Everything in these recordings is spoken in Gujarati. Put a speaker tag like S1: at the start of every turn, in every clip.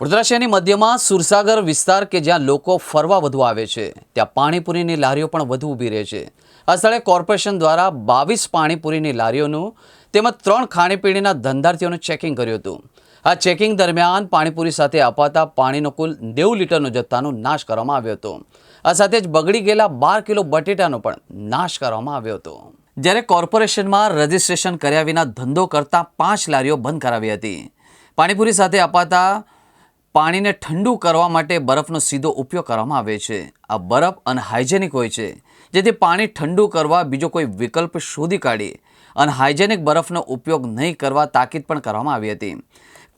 S1: વડોદરા શહેરની મધ્યમાં સુરસાગર વિસ્તાર કે જ્યાં લોકો ફરવા વધુ આવે છે, ત્યાં પાણીપુરીની લારીઓ પણ વધુ ઊભી રહે છે. આ સ્થળે કોર્પોરેશન દ્વારા બાવીસ પાણીપુરીની લારીઓનું તેમજ ત્રણ ખાણીપીણીના ધંધાર્થીઓનું ચેકિંગ કર્યું હતું. આ ચેકિંગ દરમિયાન પાણીપુરી સાથે અપાતા પાણીનો કુલ નેવું લીટરનો જથ્થાનો નાશ કરવામાં આવ્યો હતો. આ સાથે જ બગડી ગયેલા બાર કિલો બટેટાનો પણ નાશ કરવામાં આવ્યો હતો. જ્યારે કોર્પોરેશનમાં રજીસ્ટ્રેશન કર્યા વિના ધંધો કરતા પાંચ લારીઓ બંધ કરાવી હતી. પાણીપુરી સાથે અપાતા પાણીને ઠંડુ કરવા માટે બરફનો સીધો ઉપયોગ કરવામાં આવે છે. આ બરફ અનહાઇજેનિક હોય છે. જેથી પાણી ઠંડુ કરવા બીજો કોઈ વિકલ્પ શોધી કાઢી અનહાઇજેનિક બરફનો ઉપયોગ નહીં કરવા તાકીદ પણ કરવામાં આવી હતી.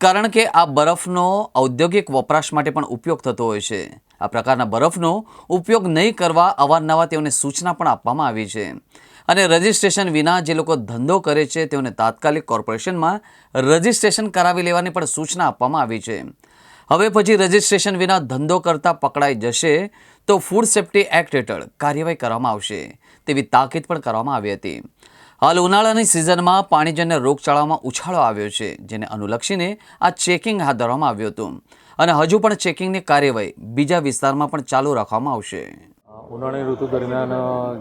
S1: કારણ કે આ બરફનો ઔદ્યોગિક વપરાશ માટે પણ ઉપયોગ થતો હોય છે. આ પ્રકારના બરફનો ઉપયોગ નહીં કરવા અવારનવાર તેઓને સૂચના પણ આપવામાં આવી છે. અને રજિસ્ટ્રેશન વિના જે લોકો ધંધો કરે છે, તેઓને તાત્કાલિક કોર્પોરેશનમાં રજિસ્ટ્રેશન કરાવી લેવાની પણ સૂચના આપવામાં આવી છે. હવે પછી રજિસ્ટ્રેશન વિના ધંધો કરતા પકડાઈ જશે તો ફૂડ સેફ્ટી એક્ટ હેઠળ કાર્યવાહી કરવામાં આવશે તેવી તાકીદ પણ કરવામાં આવી હતી. હાલ ઉનાળાની સિઝનમાં પાણીજન્ય રોગચાળામાં ઉછાળો આવ્યો છે, જેને અનુલક્ષીને આ ચેકિંગ હાથ ધરવામાં આવ્યું હતું. અને હજુ પણ ચેકિંગની કાર્યવાહી બીજા વિસ્તારમાં પણ ચાલુ રાખવામાં આવશે.
S2: ઉનાળાની ઋતુ દરમિયાન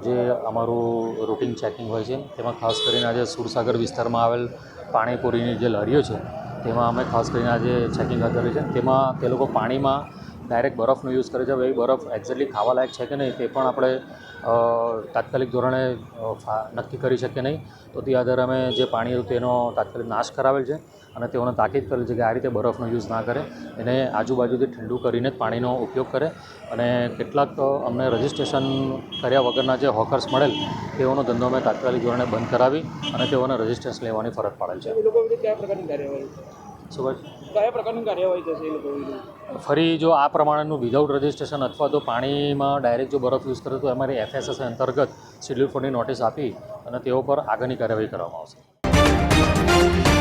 S2: જે અમારું રૂટીન ચેકિંગ હોય છે, તેમાં ખાસ કરીને આજે સુરસાગર વિસ્તારમાં આવેલ પાણીપુરીની જે લારીઓ છે તેમાં અમે ખાસ કરીને આજે ચેકિંગ હાથ ધરી છે. તેમાં તે લોકો પાણીમાં ડાયરેક્ટ બરફનો યુઝ કરે છે. હવે એ બરફ એક્ઝેક્ટલી ખાવાલાયક છે કે નહીં તે પણ આપણે તાત્કાલિક ધોરણે નક્કી કરી શકીએ નહીં. તો તે આધારે અમે જે પાણી હતું તેનો તાત્કાલિક નાશ કરાવેલ છે અને તેઓને તાકીદ કરેલ છે કે આ રીતે બરફનો યુઝ ના કરે. એને આજુબાજુથી ઠંડુ કરીને જ પાણીનો ઉપયોગ કરે અને કેટલાક અમને રજિસ્ટ્રેશન કર્યા વગરના જે હોકર્સ મળેલ તેઓનો ધંધો અમે તાત્કાલિક ધોરણે બંધ કરાવી અને તેઓને રજિસ્ટ્રેશન લેવાની ફરજ પાડેલ છે.
S3: એ લોકો વિરુદ્ધ કયા પ્રકારની કાર્યવાહી
S2: શું
S3: કયા પ્રકારની કાર્યવાહી થશે એ લોકો
S2: ફરી જો આ પ્રમાણેનું વિધાઉટ રજિસ્ટ્રેશન અથવા તો પાણીમાં ડાયરેક્ટ જો બરફ યુઝ કરે તો અમારી એફએસએસ અંતર્ગત શેડ્યુલ ફોરની નોટિસ આપી અને તેઓ પર આગળની કાર્યવાહી કરવામાં આવશે.